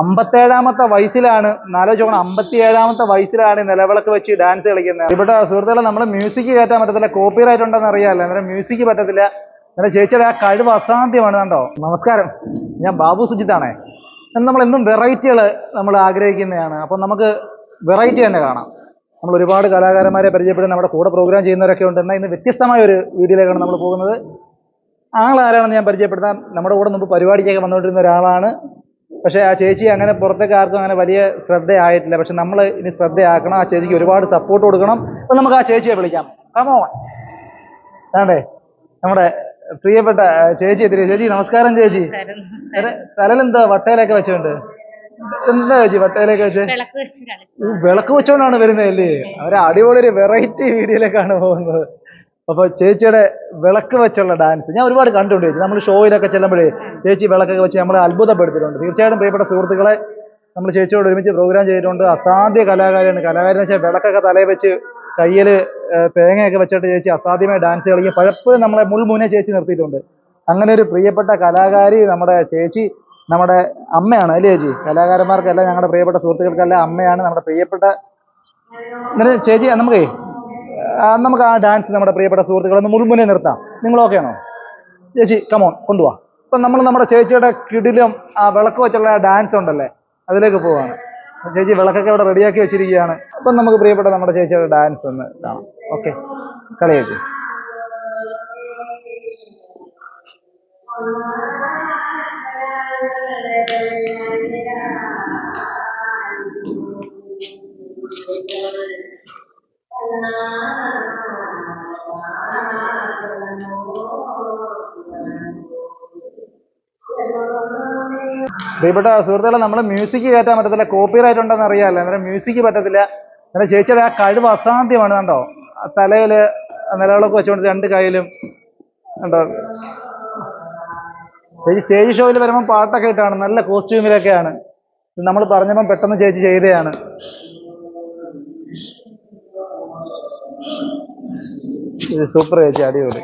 അമ്പത്തേഴാമത്തെ വയസ്സിലാണ് നാലോചോണം അമ്പത്തി ഏഴാമത്തെ വയസ്സിലാണ് നിലവിളക്ക് വെച്ച് ഡാൻസ് കളിക്കുന്നത്. ഇവിടെ സുഹൃത്തുക്കളെ നമ്മൾ മ്യൂസിക് കയറ്റാൻ പറ്റത്തില്ല കോപ്പി റൈറ്റ് ഉണ്ടെന്ന് അറിയാമല്ലോ അന്നേരം മ്യൂസിക് പറ്റത്തില്ല. അന്നേരം ചേച്ചിയുടെ ആ കഴിവ് അസാധ്യമാണ് കണ്ടോ? നമസ്കാരം. ഞാൻ ബാബു സുജിത്താണേ. നമ്മൾ എന്നും വെറൈറ്റികൾ നമ്മൾ ആഗ്രഹിക്കുന്നതാണ്. അപ്പം നമുക്ക് വെറൈറ്റി തന്നെ കാണാം. നമ്മൾ ഒരുപാട് കലാകാരന്മാരെ പരിചയപ്പെടുന്ന നമ്മുടെ കൂടെ പ്രോഗ്രാം ചെയ്യുന്നവരൊക്കെ ഉണ്ട്. എന്നാൽ ഇന്ന് വ്യത്യസ്തമായ ഒരു വീഡിയോയിലേക്കാണ് നമ്മൾ പോകുന്നത്. ആളാരാണെന്ന് ഞാൻ പരിചയപ്പെടുത്താം. നമ്മുടെ കൂടെ മുമ്പ് പരിപാടിക്കൊക്കെ വന്നുകൊണ്ടിരുന്ന ഒരാളാണ് പക്ഷേ ആ ചേച്ചി അങ്ങനെ പുറത്തേക്ക് ആർക്കും അങ്ങനെ വലിയ ശ്രദ്ധയായിട്ടില്ല. പക്ഷെ നമ്മൾ ഇനി ശ്രദ്ധയാക്കണം. ആ ചേച്ചിക്ക് ഒരുപാട് സപ്പോർട്ട് കൊടുക്കണം. അപ്പം നമുക്ക് ആ ചേച്ചിയെ വിളിക്കാം. കമോൺ ആണ്ടേ നമ്മുടെ പ്രിയപ്പെട്ട ചേച്ചി എത്തിരി ചേച്ചി നമസ്കാരം ചേച്ചി. തലലെന്താ? വട്ടയിലൊക്കെ വെച്ചോണ്ട്. എന്താ ചേച്ചി വട്ടയിലൊക്കെ വെച്ച്? വിളക്ക് വെച്ചോണ്ടാണ് വരുന്നത് അല്ലേ? അവരടിപൊളി അടിപൊളി ഒരു വെറൈറ്റി വീഡിയോയിലേക്കാണ് പോകുന്നത്. അപ്പൊ ചേച്ചിയുടെ വിളക്ക് വെച്ചുള്ള ഡാൻസ് ഞാൻ ഒരുപാട് കണ്ടിട്ടുണ്ട് ചേച്ചി. നമ്മൾ ഷോയിലൊക്കെ ചെല്ലുമ്പോഴേ ചേച്ചി വിളക്കൊക്കെ വെച്ച് നമ്മളെ അത്ഭുതപ്പെടുത്തിയിട്ടുണ്ട്. തീർച്ചയായിട്ടും പ്രിയപ്പെട്ട സുഹൃത്തുക്കളെ നമ്മൾ ചേച്ചിയോട് ഒരുമിച്ച് പ്രോഗ്രാം ചെയ്തിട്ടുണ്ട്. അസാധ്യ കലാകാരിയാണ്. കലാകാരി എന്ന് വെച്ചാൽ വിളക്കൊക്കെ തലയിൽ വെച്ച് കയ്യിൽ തേങ്ങയൊക്കെ വെച്ചിട്ട് ചേച്ചി അസാധ്യമായ ഡാൻസ് കളിക്കും. പലപ്പോഴും നമ്മളെ മുൾമുനെ ചേച്ചി നിർത്തിയിട്ടുണ്ട്. അങ്ങനെ ഒരു പ്രിയപ്പെട്ട കലാകാരി നമ്മുടെ ചേച്ചി നമ്മുടെ അമ്മയാണ് അല്ലേ ചേച്ചി? കലാകാരന്മാർക്കല്ല ഞങ്ങളുടെ പ്രിയപ്പെട്ട സുഹൃത്തുക്കൾക്കല്ല അമ്മയാണ്. നമ്മുടെ പ്രിയപ്പെട്ട ചേച്ചി നമുക്കേ നമുക്ക് ആ ഡാൻസ് നമ്മുടെ പ്രിയപ്പെട്ട സുഹൃത്തുക്കളൊന്ന് മുൾമുനെ നിർത്താം. നിങ്ങൾ ഓക്കെ ആണോ? ചേച്ചി കമോൺ കൊണ്ടുപോവാ ഇപ്പം നമ്മൾ നമ്മുടെ ചേച്ചിയുടെ കിടിലും ആ വിളക്ക് വെച്ചുള്ള ഡാൻസ് ഉണ്ടല്ലേ അതിലേക്ക് പോവാണ്. ചേച്ചി വിളക്കൊക്കെ ഇവിടെ റെഡിയാക്കി വെച്ചിരിക്കുകയാണ്. അപ്പം നമുക്ക് പ്രിയപ്പെട്ട നമ്മുടെ ചേച്ചിയുടെ ഡാൻസ് ഒന്ന് കാണാം. ഓക്കെ കളി ചേച്ചി പ്രിയപ്പെട്ട സുഹൃത്തുക്കളെ നമ്മൾ മ്യൂസിക് കയറ്റാൻ പറ്റത്തില്ല കോപ്പി റൈറ്റ് ഉണ്ടെന്ന് അറിയാമല്ലോ. അന്നേരം മ്യൂസിക് പറ്റത്തില്ല. അന്നേരം ചേച്ചിയുടെ ആ കഴിവ് അസാധ്യമാണ് കണ്ടോ? തലയിൽ നിലവിളക്ക് വെച്ചുകൊണ്ട് രണ്ട് കയ്യിലും കണ്ടോ? ചേച്ചി സ്റ്റേജ് ഷോയിൽ വരുമ്പോൾ പാട്ടൊക്കെ ഇട്ടാണ്. നല്ല കോസ്റ്റ്യൂമിലൊക്കെയാണ് നമ്മൾ പറഞ്ഞപ്പം പെട്ടെന്ന് ചേച്ചി ചെയ്തതാണ്. ഇത് സൂപ്പർ ചേച്ചി അടിപൊളി.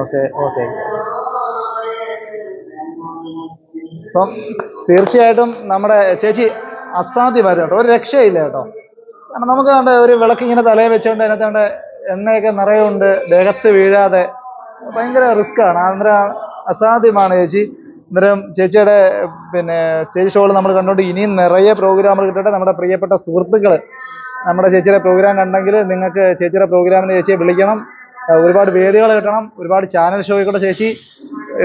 Okay okay. അപ്പം തീർച്ചയായിട്ടും നമ്മുടെ ചേച്ചി അസാധ്യമായിരുന്നു കേട്ടോ ഒരു രക്ഷയില്ല കേട്ടോ. കാരണം നമുക്ക് കണ്ട ഒരു വിളക്ക് ഇങ്ങനെ തലയിൽ വെച്ചുകൊണ്ട് അതിനകത്ത് കണ്ട എണ്ണയൊക്കെ നിറയുണ്ട് ദേഹത്ത് വീഴാതെ. ഭയങ്കര റിസ്ക് ആണ്. അന്നേരം അസാധ്യമാണ് ചേച്ചി. അന്നേരം ചേച്ചിയുടെ പിന്നെ സ്റ്റേജ് ഷോകൾ നമ്മൾ കണ്ടുകൊണ്ട് ഇനിയും നിറയെ പ്രോഗ്രാമുകൾ കിട്ടട്ടെ. നമ്മുടെ പ്രിയപ്പെട്ട സുഹൃത്തുക്കൾ നമ്മുടെ ചേച്ചിയുടെ പ്രോഗ്രാം കണ്ടെങ്കിൽ നിങ്ങൾക്ക് ചേച്ചിയുടെ പ്രോഗ്രാമിന് ചേച്ചിയെ വിളിക്കണം. ഒരുപാട് വേദികൾ കിട്ടണം. ഒരുപാട് ചാനൽ ഷോയിക്കൂടെ കൂടെ ചേച്ചി.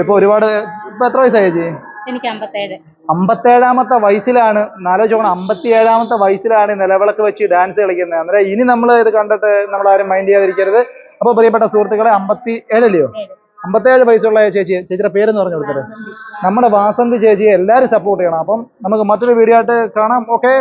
ഇപ്പൊ ഒരുപാട് ഇപ്പൊ എത്ര വയസ്സായി ചേച്ചി? എനിക്ക് അമ്പത്തേഴ്. അമ്പത്തേഴാമത്തെ വയസ്സിലാണ് നാലോചിക്കണം അമ്പത്തി ഏഴാമത്തെ വയസ്സിലാണ് നിലവിളക്ക് വെച്ച് ഡാൻസ് കളിക്കുന്നത്. അന്നേരം ഇനി നമ്മൾ ഇത് കണ്ടിട്ട് നമ്മൾ ആരും മൈൻഡ് ചെയ്യാതിരിക്കരുത്. അപ്പൊ പ്രിയപ്പെട്ട സുഹൃത്തുക്കളെ അമ്പത്തി ഏഴല്ലയോ ഏഴ്. അമ്പത്തേഴ് വയസ്സുള്ള ചേച്ചി ചേച്ചിയുടെ പേരെന്ന് പറഞ്ഞു കൊടുത്തത് നമ്മുടെ വാസന്തി ചേച്ചിയെ എല്ലാവരും സപ്പോർട്ട് ചെയ്യണം. അപ്പം നമുക്ക് മറ്റൊരു വീഡിയോ ആയിട്ട് കാണാം. ഓക്കെ